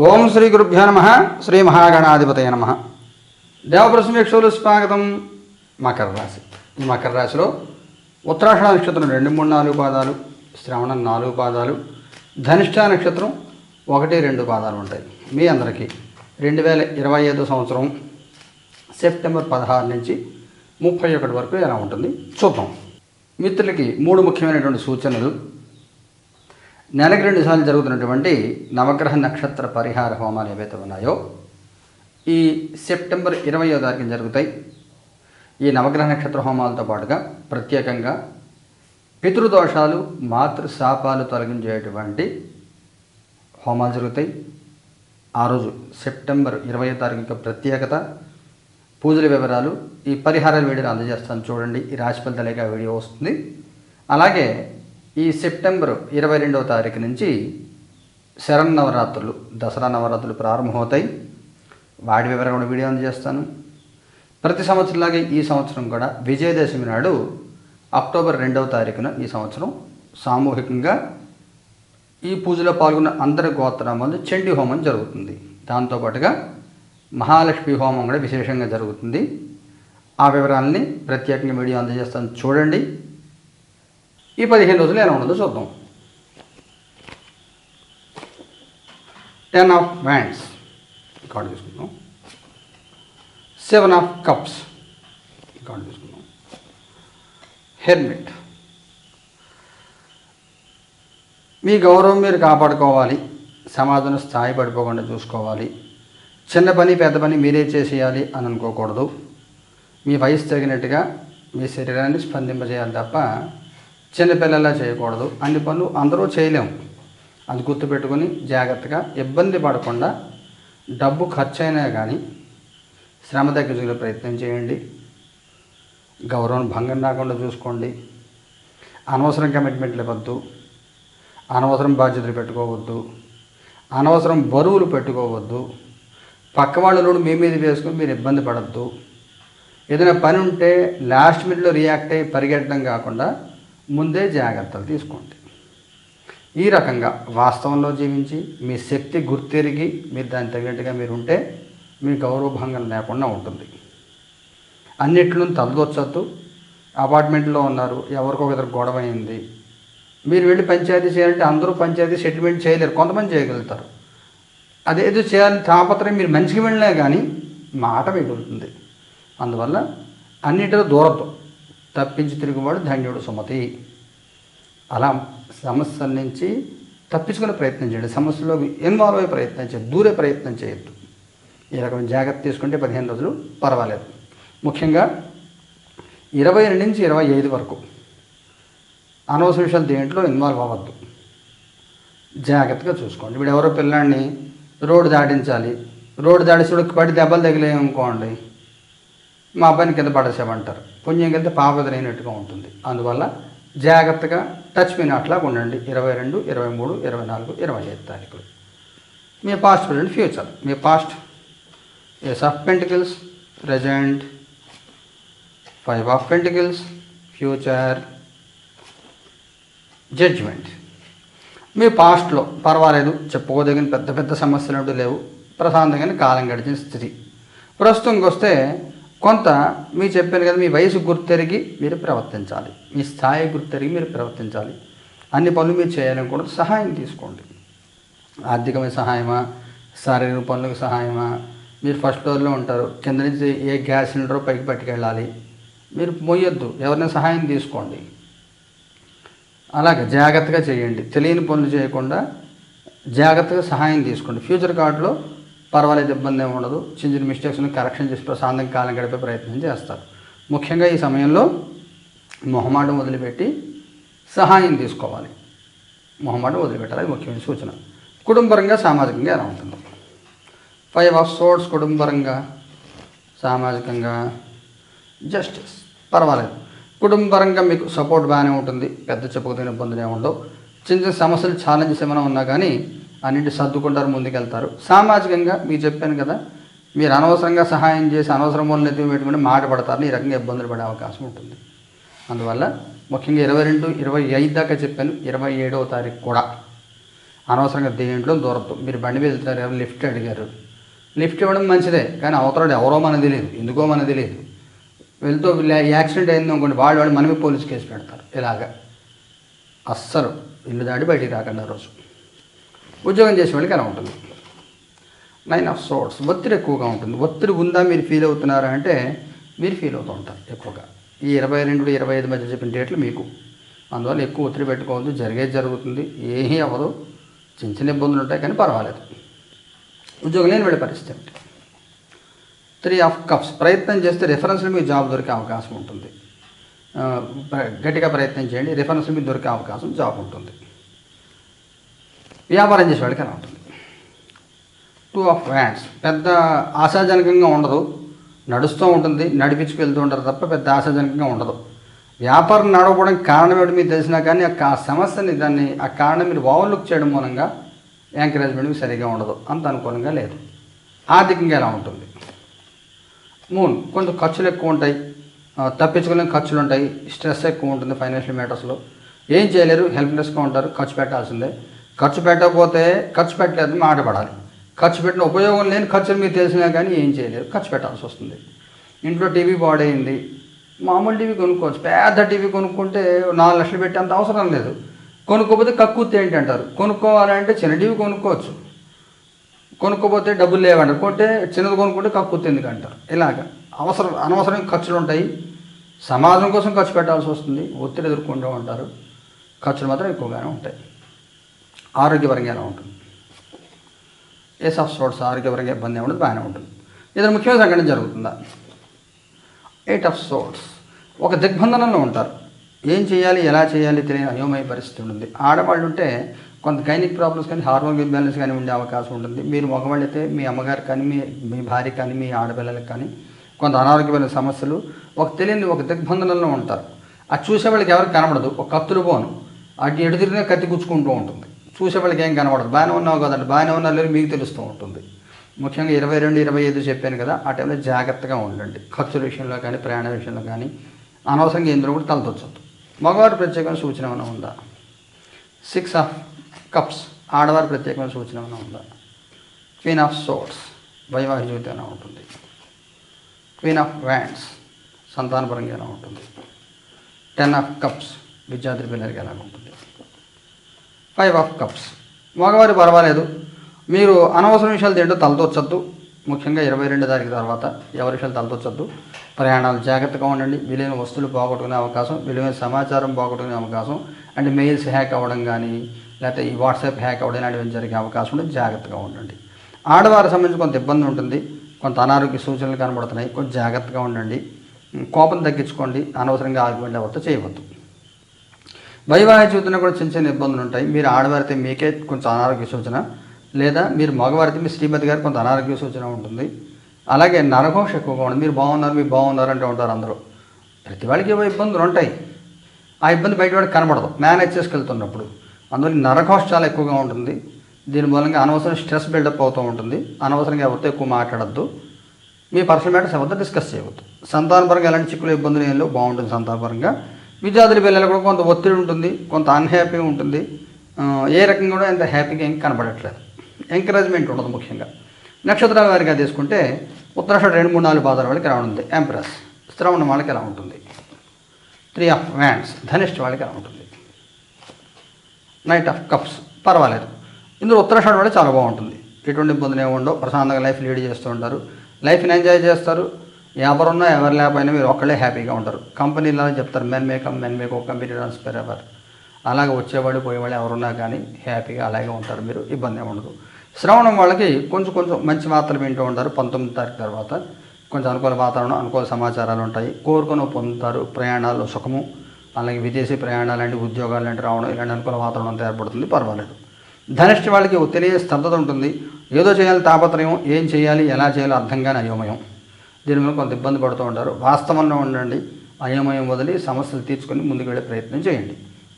ఓం శ్రీ గురుభ్యో నమ శ్రీ మహాగణాధిపతయ నమ. దేవప్రసమీక్షలు స్వాగతం. మకర రాశి. ఈ మకర రాశిలో ఉత్తరాషణ నక్షత్రం రెండు మూడు నాలుగు పాదాలు శ్రవణం నాలుగు పాదాలు ధనిష్ట నక్షత్రం ఒకటి రెండు పాదాలు ఉంటాయి. మీ అందరికీ రెండు వేల ఇరవై ఐదు సంవత్సరం సెప్టెంబర్ పదహారు నుంచి ముప్పై ఒకటి వరకు ఎలా ఉంటుంది? చూద్దాం. మిత్రులకి మూడు ముఖ్యమైనటువంటి సూచనలు. నెలకి రెండు సార్లు జరుగుతున్నటువంటి నవగ్రహ నక్షత్ర పరిహార హోమాలు ఏవైతే ఉన్నాయో ఈ సెప్టెంబర్ ఇరవయో తారీఖున జరుగుతాయి. ఈ నవగ్రహ నక్షత్ర హోమాలతో పాటుగా ప్రత్యేకంగా పితృదోషాలు మాతృ శాపాలు తొలగించేటువంటి హోమాలు జరుగుతాయి. ఆ రోజు సెప్టెంబర్ ఇరవై తారీఖు యొక్క ప్రత్యేకత పూజల వివరాలు ఈ పరిహారాల వీడియోని అందజేస్తాను. చూడండి ఈ రాశి ఫలితాలేక వీడియో వస్తుంది. అలాగే ఈ సెప్టెంబర్ ఇరవై రెండవ తారీఖు నుంచి శరన్నవరాత్రులు దసరా నవరాత్రులు ప్రారంభమవుతాయి. వాటి వివరాలు కూడా వీడియో అందజేస్తాను. ప్రతి సంవత్సరంలాగే ఈ సంవత్సరం కూడా విజయదశమి నాడు అక్టోబర్ రెండవ తారీఖున ఈ సంవత్సరం సామూహికంగా ఈ పూజలో పాల్గొన్న అందరి గోత్రామందు చండీ హోమం జరుగుతుంది. దాంతోపాటుగా మహాలక్ష్మి హోమం కూడా విశేషంగా జరుగుతుంది. ఆ వివరాలని ప్రత్యేకంగా వీడియో అందజేస్తాను. చూడండి. ఈ పదిహేను రోజులు ఎలా ఉండదో చూద్దాం. టెన్ ఆఫ్ వ్యాండ్స్ రికార్డు తీసుకుందాం. సెవెన్ ఆఫ్ కప్స్ రికార్డు తీసుకుందాం. హెల్మెట్ మీ గౌరవం మీరు కాపాడుకోవాలి. సమాజంలో స్థాయి పడిపోకుండా చూసుకోవాలి. చిన్న పని పెద్ద పని మీరే చేసేయాలి అని అనుకోకూడదు. మీ వయసు తగినట్టుగా మీ శరీరాన్ని స్పందింపజేయాలి తప్ప చిన్నపిల్లలా చేయకూడదు. అన్ని పనులు అందరూ చేయలేము. అది గుర్తుపెట్టుకొని జాగ్రత్తగా ఇబ్బంది పడకుండా డబ్బు ఖర్చు అయినా కానీ శ్రమ తగ్గించుకునే ప్రయత్నం చేయండి. గౌరవం భంగం రాకుండా చూసుకోండి. అనవసరం కమిట్మెంట్లు ఇవ్వద్దు. అనవసరం బాధ్యతలు పెట్టుకోవద్దు. అనవసరం బరువులు పెట్టుకోవద్దు. పక్క వాళ్ళలోడు మీ మీద వేసుకుని మీరు ఇబ్బంది పడద్దు. ఏదైనా పని ఉంటే లాస్ట్ మినిట్లో రియాక్ట్ అయ్యి పరిగెట్టడం కాకుండా ముందే జాగ్రత్తలు తీసుకోండి. ఈ రకంగా వాస్తవంలో జీవించి మీ శక్తి గుర్తిరిగి మీరు దానికి తగినట్టుగా మీరు ఉంటే మీ గౌరవభంగం లేకుండా ఉంటుంది. అన్నిట్లో తలదొచ్చొద్దు. అపార్ట్మెంట్లో ఉన్నారు ఎవరికో ఇద్దరు గొడవ అయింది. మీరు వెళ్ళి పంచాయతీ చేయాలంటే అందరూ పంచాయతీ సెటిల్మెంట్ చేయలేరు కొంతమంది చేయగలుగుతారు. అదేదో చేయాలని తాపత్రయం మీరు మంచిగా వెళ్ళినా కానీ మాట మిగులుతుంది. అందువల్ల అన్నిటిలో దూరద్దు. తప్పించి తిరుగువాడు ధన్యుడు సుమతి. అలా సమస్యల నుంచి తప్పించుకునే ప్రయత్నం చేయండి. సమస్యలో ఇన్వాల్వ్ అయ్యే ప్రయత్నం చేయండి. దూరే ప్రయత్నం చేయొద్దు. ఈ రకమైన జాగ్రత్త తీసుకుంటే పదిహేను రోజులు పర్వాలేదు. ముఖ్యంగా ఇరవై రెండు నుంచి ఇరవై ఐదు వరకు అనవసర విషయాలు దేంట్లో ఇన్వాల్వ్ అవ్వద్దు. జాగ్రత్తగా చూసుకోండి. ఇప్పుడు ఎవరో పిల్లాడిని రోడ్డు దాటించాలి. రోడ్డు దాటించి పడి దెబ్బలు తగిలేయనుకోండి మా అబ్బాయిని కింద పడేసామంటారు పుణ్యం కింద పాపదరైనట్టుగా ఉంటుంది. అందువల్ల జాగ్రత్తగా టచ్ మీ నాట్లాగా ఉండండి. ఇరవై రెండు ఇరవై మూడు ఇరవై నాలుగు ఇరవై ఐదు తారీఖులు. మీ past present future me past ace of pentacles present five of pentacles future judgement మీ పాస్ట్లో పర్వాలేదు చెప్పుకోదగిన పెద్ద పెద్ద సమస్యలు లేవు. ప్రశాంతంగానే కాలం గడిచిన స్థితి. ప్రస్తుతంకి వస్తే కొంత మీరు చెప్పాను కదా మీ వయసు గుర్తెరిగి మీరు ప్రవర్తించాలి. మీ స్థాయి గుర్తెరిగి మీరు ప్రవర్తించాలి. అన్ని పనులు మీరు చేయాలనుకుంటే సహాయం తీసుకోండి. ఆర్థికమైన సహాయమా శారీరక పనులకు సహాయమా మీరు ఫస్ట్ ఫ్లోర్లో ఉంటారు కింద నుంచి ఏ గ్యాస్ సిలిండరో పైకి పట్టుకెళ్ళాలి. మీరు మోయొద్దు ఎవరినైనా సహాయం తీసుకోండి. అలాగే జాగ్రత్తగా చేయండి. తెలియని పనులు చేయకుండా జాగ్రత్తగా సహాయం తీసుకోండి. ఫ్యూచర్ కార్డులో పర్వాలేదు ఇబ్బంది ఏమి ఉండదు. చిన్న చిన్న మిస్టేక్స్ని కరెక్షన్ చేసి ప్రశాంతంగా కాలం గడిపే ప్రయత్నం చేస్తారు. ముఖ్యంగా ఈ సమయంలో మొహమాటం వదిలిపెట్టి సహాయం తీసుకోవాలి. మొహమాటం వదిలిపెట్టాలి అది ముఖ్యమైన సూచన. కుటుంబరంగా సామాజికంగా ఎలా ఉంటుంది? ఫైవ్ ఆఫ్ సోర్స్ కుటుంబరంగా సామాజికంగా జస్టిస్ పర్వాలేదు. కుటుంబపరంగా మీకు సపోర్ట్ బాగానే ఉంటుంది. పెద్ద చెప్పుకునే ఇబ్బందులు ఏమి ఉండవు. చిన్న చిన్న సమస్యలు ఛాలెంజెస్ ఏమైనా ఉన్నా కానీ అన్నింటి సర్దుకుంటారు ముందుకెళ్తారు. సామాజికంగా మీకు చెప్పాను కదా మీరు అనవసరంగా సహాయం చేసి అనవసరం మూలన ఎత్తి పెట్టుకుంటే మాట పడతారు ఈ రకంగా ఇబ్బందులు పడే అవకాశం ఉంటుంది. అందువల్ల ముఖ్యంగా ఇరవై రెండు ఇరవై ఐదు దాకా చెప్పాను ఇరవై ఏడవ తారీఖు కూడా. అనవసరంగా దేంట్లో దూరద్దు మీరు బండి మీద వెళ్తారు ఎవరు లిఫ్ట్ అడిగారు. లిఫ్ట్ ఇవ్వడం మంచిదే కానీ అవతరాడు ఎవరో మనకు తెలియదు ఎందుకో మనకు తెలియదు. వెళ్తూ యాక్సిడెంట్ అయింది అనుకోండి వాళ్ళు వాళ్ళు మనమే పోలీస్ కేసు పెడతారు ఇలాగా. అస్సలు ఇల్లు దాటి బయటికి రాకుండా రోజు. ఉద్యోగం చేసే వాళ్ళకి ఎలా ఉంటుంది. నైన్ ఆఫ్ సోర్స్ ఒత్తిడి ఎక్కువగా ఉంటుంది. ఒత్తిడి ఉందా మీరు ఫీల్ అవుతున్నారా అంటే మీరు ఫీల్ అవుతూ ఉంటారు ఎక్కువగా. ఈ ఇరవై రెండు ఇరవై ఐదు మధ్య చెప్పిన డేట్లు మీకు. అందువల్ల ఎక్కువ ఒత్తిడి పెట్టుకోవద్దు. జరిగేది జరుగుతుంది. ఏమీ అవ్వదు. చిన్న చిన్న ఇబ్బందులు ఉంటాయి కానీ పర్వాలేదు. ఉద్యోగం లేని వెళ్ళే పరిస్థితి. త్రీ ఆఫ్ కప్స్ ప్రయత్నం చేస్తే రిఫరెన్స్లు మీకు జాబ్ దొరికే అవకాశం ఉంటుంది. గట్టిగా ప్రయత్నం చేయండి. రిఫరెన్స్లు మీకు దొరికే అవకాశం జాబ్ ఉంటుంది. వ్యాపారం చేసే వాళ్ళకి ఎలా ఉంటుంది టూ ఆఫ్ వ్యాండ్స్ పెద్ద ఆశాజనకంగా ఉండదు. నడుస్తూ ఉంటుంది నడిపించుకు వెళ్తూ ఉంటారు తప్ప పెద్ద ఆశాజనకంగా ఉండదు. వ్యాపారం నడవడానికి కారణం ఏమిటి మీకు తెలిసినా కానీ ఆ కా- సమస్యని దాన్ని ఆ కారణం మీరు ఓవర్లుక్ చేయడం మూలంగా ఎంకరేజ్మెంట్ మీకు సరిగా ఉండదు. అంత అనుకూలంగా లేదు. ఆర్థికంగా ఎలా ఉంటుంది? మూన్ కొంచెం ఖర్చులు ఎక్కువ ఉంటాయి. తప్పించుకోలేని ఖర్చులు ఉంటాయి. స్ట్రెస్ ఎక్కువ ఉంటుంది ఫైనాన్షియల్ మ్యాటర్స్లో ఏం చేయలేరు. హెల్ప్లెస్గా ఉంటారు. ఖర్చు పెట్టాల్సిందే. ఖర్చు పెట్టకపోతే ఖర్చు పెట్టలేదు మాట పడాలి. ఖర్చు పెట్టిన ఉపయోగం లేని ఖర్చులు మీకు తెలిసినా కానీ ఏం చేయలేరు ఖర్చు పెట్టాల్సి వస్తుంది. ఇంట్లో టీవీ పాడైంది మామూలు టీవీ కొనుక్కోవచ్చు. పెద్ద టీవీ కొనుక్కుంటే నాలుగు లక్షలు పెట్టేంత అవసరం లేదు. కొనుక్కోపోతే కక్కుతే ఏంటి అంటారు కొనుక్కోవాలంటే చిన్న టీవీ కొనుక్కోవచ్చు. కొనుక్కోపోతే డబ్బులు లేవంటారు కొంటే చిన్నది కొనుక్కుంటే కక్కుర్తి ఎందుకు అంటారు ఇలాగ అవసరం అనవసరం ఖర్చులు ఉంటాయి. సమాజం కోసం ఖర్చు పెట్టాల్సి వస్తుంది. ఒత్తిడి ఎదుర్కొంటూ ఉంటారు ఖర్చులు మాత్రం ఎక్కువగానే ఉంటాయి. ఆరోగ్యపరంగా ఎలా ఉంటుంది. ఏస్ ఆఫ్ సోర్స్ ఆరోగ్యపరంగా ఇబ్బంది ఉండదు బాగానే ఉంటుంది. ఇద్దరు ముఖ్యమైన సంఘటన జరుగుతుందా? ఎయిట్ ఆఫ్ సోర్స్ ఒక దిగ్బంధనంలో ఉంటారు. ఏం చేయాలి ఎలా చేయాలి తెలియని అయోమయ పరిస్థితి ఉంటుంది. ఆడవాళ్ళు ఉంటే కొంత గైనిక్ ప్రాబ్లమ్స్ కానీ హార్మోన్ ఇంబ్యాలెన్స్ కానీ ఉండే అవకాశం ఉంటుంది. మీరు మగవాళ్ళు అయితే మీ అమ్మగారు కానీ మీ మీ భార్య కానీ మీ ఆడపిల్లలకు కానీ కొంత అనారోగ్యమైన సమస్యలు ఒక తెలియని ఒక దిగ్బంధనంలో ఉంటారు. అది చూసే వాళ్ళకి ఎవరికి కనబడదు. ఒక కత్తులు పోను. అటు ఎటు తిరిగినా కత్తి గుచ్చుకుంటూ ఉంటుంది. చూసే వాళ్ళకి ఏం కనబడదు. బాగానే ఉన్నావు కదండి. బాగానే ఉన్నారు లేదు మీకు తెలుస్తూ ఉంటుంది. ముఖ్యంగా ఇరవై రెండు ఇరవై ఐదు చెప్పాను కదా ఆ టైంలో జాగ్రత్తగా ఉండండి. ఖర్చుల విషయంలో కానీ ప్రయాణ విషయంలో కానీ అనవసరంగా ఎందులో కూడా తలదొచ్చద్దు. మగవారు ప్రత్యేకమైన సూచన ఏమైనా ఉందా? సిక్స్ ఆఫ్ కప్స్ ఆడవారి ప్రత్యేకమైన సూచన ఏమైనా ఉందా? క్వీన్ ఆఫ్ సోట్స్ వైవాహిక జీవితం ఉంటుంది? క్వీన్ ఆఫ్ వ్యాండ్స్ సంతానపరంగా ఎలా ఉంటుంది? టెన్ ఆఫ్ కప్స్ విద్యార్థి పిల్లలకి ఎలా ఉంటుంది? ఫైవ్ ఆఫ్ కప్స్ మగవారి పర్వాలేదు. మీరు అనవసర విషయాలు తింటూ తలతొచ్చద్దు ముఖ్యంగా ఇరవై రెండు తారీఖు తర్వాత ఎవరి విషయాలు తలతొచ్చద్దు ప్రయాణాలు జాగ్రత్తగా ఉండండి. విలువైన వస్తువులు పోగొట్టుకునే అవకాశం విలువైన సమాచారం పోగొట్టుకునే అవకాశం అంటే మెయిల్స్ హ్యాక్ అవ్వడం కానీ లేకపోతే ఈ వాట్సాప్ హ్యాక్ అవ్వడం ఇలాంటివి జరిగే అవకాశం ఉంటుంది జాగ్రత్తగా ఉండండి. ఆడవారికి సంబంధించి కొంత ఇబ్బంది ఉంటుంది. కొంత అనారోగ్య సూచనలు కనబడుతున్నాయి. కొంచెం జాగ్రత్తగా ఉండండి. కోపం తగ్గించుకోండి. అనవసరంగా ఆర్గ్యుమెంట్ ఎవరితో చేయవద్దు. వైవాహ జీవితంలో కూడా చిన్న చిన్న ఇబ్బందులు ఉంటాయి. మీరు ఆడవారితే మీకే కొంచెం అనారోగ్య సూచన లేదా మీరు మగవారితే మీ శ్రీమతి గారికి కొంత అనారోగ్య సూచన ఉంటుంది. అలాగే నరఘోష ఎక్కువగా ఉంటుంది. మీరు బాగున్నారు మీరు బాగున్నారు అంటూ ఉంటారు అందరూ. ప్రతి వాళ్ళకి ఏవో ఇబ్బందులు ఉంటాయి. ఆ ఇబ్బంది బయట వాడికి కనబడదు. మేనేజ్ చేసుకెళ్తున్నప్పుడు అందువల్ల నరఘోష చాలా ఎక్కువగా ఉంటుంది. దీని మూలంగా అనవసరం స్ట్రెస్ బిల్డప్ అవుతూ ఉంటుంది. అనవసరంగా ఎవరితో ఎక్కువ మాట్లాడద్దు. మీ పర్సనల్ మ్యాటర్స్ ఎవరితో డిస్కస్ చేయవద్దు. సంతానపరంగా ఎలాంటి చిక్కులు ఇబ్బందులు ఏం లేవు. బాగుంటుంది సంతానపరంగా. విద్యార్థుల పిల్లలు కూడా కొంత ఒత్తిడి ఉంటుంది కొంత అన్హ్యాపీగా ఉంటుంది. ఏ రకంగా కూడా ఎంత హ్యాపీగా ఏం కనబడట్లేదు. ఎంకరేజ్మెంట్ ఉండదు ముఖ్యంగా. నక్షత్రాల వారిగా తీసుకుంటే ఉత్తరాషాఢ రెండు మూడు నాలుగు పాదాల వాళ్ళకి ఎలా ఉంటుంది ఎంప్రెస్ శ్రవణం వాళ్ళకి ఎలా ఉంటుంది? త్రీ ఆఫ్ వ్యాండ్స్ ధనిష్ఠ వాళ్ళకి ఎలా ఉంటుంది? నైట్ ఆఫ్ కప్స్ పర్వాలేదు. ఇందులో ఉత్తరాషాఢ వాళ్ళు చాలా బాగుంటుంది. ఎటువంటి ఇబ్బందులు ఏమి ఉండవు. ప్రశాంతంగా లైఫ్ లీడ్ చేస్తూ ఉంటారు. లైఫ్ని ఎంజాయ్ చేస్తారు. ఎవరున్నా ఎవరు లేకపోయినా మీరు ఒక్కళ్ళే హ్యాపీగా ఉంటారు. కంపెనీలో చెప్తారు men make 'em men make ఒక కంపెనీ రన్స్ పెర్ ఎవర్. అలాగే వచ్చేవాళ్ళు పోయేవాళ్ళు ఎవరున్నా కానీ హ్యాపీగా అలాగే ఉంటారు మీరు ఇబ్బంది ఉండదు. శ్రవణం వాళ్ళకి కొంచెం కొంచెం మంచి వార్తలు వింటూ ఉంటారు. పంతొమ్మిది తారీఖు తర్వాత కొంచెం అనుకూల వాతావరణం అనుకూల సమాచారాలు ఉంటాయి. కోరుకొని పొందుతారు ప్రయాణాలు సుఖము అలాగే విదేశీ ప్రయాణాలు లాంటి ఉద్యోగాలు లాంటి రావడం ఇలాంటి అనుకూల వాతావరణం ఏర్పడుతుంది పర్వాలేదు. ధనిష్టి వాళ్ళకి ఓ తెలియ స్తబ్దత ఉంటుంది. ఏదో చేయాలి తాపత్రయం ఏం చేయాలి ఎలా చేయాలో అర్థం కానీ అయోమయం. దీని మీద కొంత ఇబ్బంది పడుతూ ఉంటారు. వాస్తవంలో ఉండండి. అయోమయం వదిలి సమస్యలు తీర్చుకొని ముందుకు వెళ్ళే ప్రయత్నం చేయండి.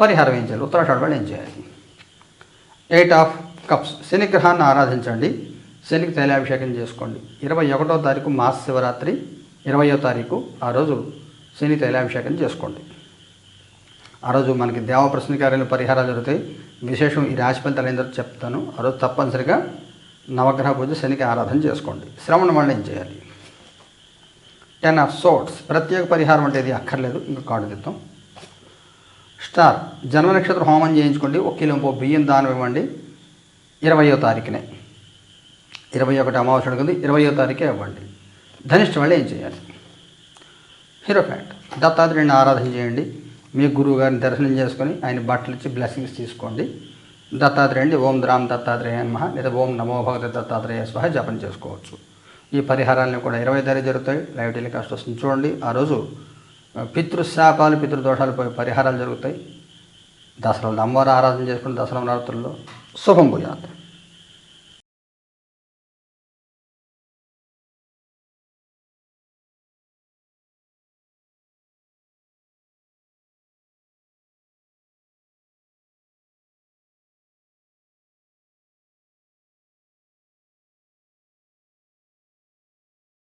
పరిహారం ఏం చేయాలి? ఉత్తరాషాఢ వాళ్ళు ఏం చేయాలి? ఎయిట్ ఆఫ్ కప్స్ శనిగ్రహాన్ని ఆరాధించండి. శనికి తైలాభిషేకం చేసుకోండి. ఇరవై ఒకటో తారీఖు మాస శివరాత్రి. ఇరవయో తారీఖు ఆ రోజు శని తైలాభిషేకం చేసుకోండి. ఆ రోజు మనకి దేవ ప్రశ్న కార్యాలయం పరిహారాలు జరుగుతాయి. విశేషం ఈ రాశి ఫలితాలు ఏంటో చెప్తాను. ఆ రోజు తప్పనిసరిగా నవగ్రహ పూజ శనికి ఆరాధన చేసుకోండి. శ్రవణ వాళ్ళు ఏం చేయాలి? టెన్ ఆఫ్ సోట్స్ ప్రత్యేక పరిహారం అంటే ఇది అక్కర్లేదు ఇంకా కార్డు తీద్దాం స్టార్ జన్మ నక్షత్ర హోమం చేయించుకోండి. ఒక కిలోంపో బియ్యం దానం ఇవ్వండి. ఇరవయో తారీఖునే. ఇరవై ఒకటి అమావాస్య అడుగుంది ఇరవయో తారీఖే ఇవ్వండి. ధనిష్ట వాళ్ళు ఏం చేయాలి? Hierophant. దత్తాత్రేయుని ఆరాధన చేయండి. మీ గురువు గారిని దర్శనం చేసుకొని ఆయన బట్టలు ఇచ్చి బ్లెస్సింగ్స్ తీసుకోండి. దత్తాత్రేయుడి ఓం రామ్ దత్తాత్రేయ మహా లేదా ఓం నమో భగవతి దత్తాత్రేయ స్వహ జపం చేసుకోవచ్చు. ఈ పరిహారాలను కూడా ఇరవై తారీఖు జరుగుతాయి. లైవ్ టెలికాస్ట్ వస్తుంది. చూడండి. ఆ రోజు పితృశాపాలు పితృదోషాలు పోయి పరిహారాలు జరుగుతాయి. దసరాలు అమ్మవారు ఆరాధన చేసుకుని దసరా నవరాత్రుల్లో శుభం పోయాలి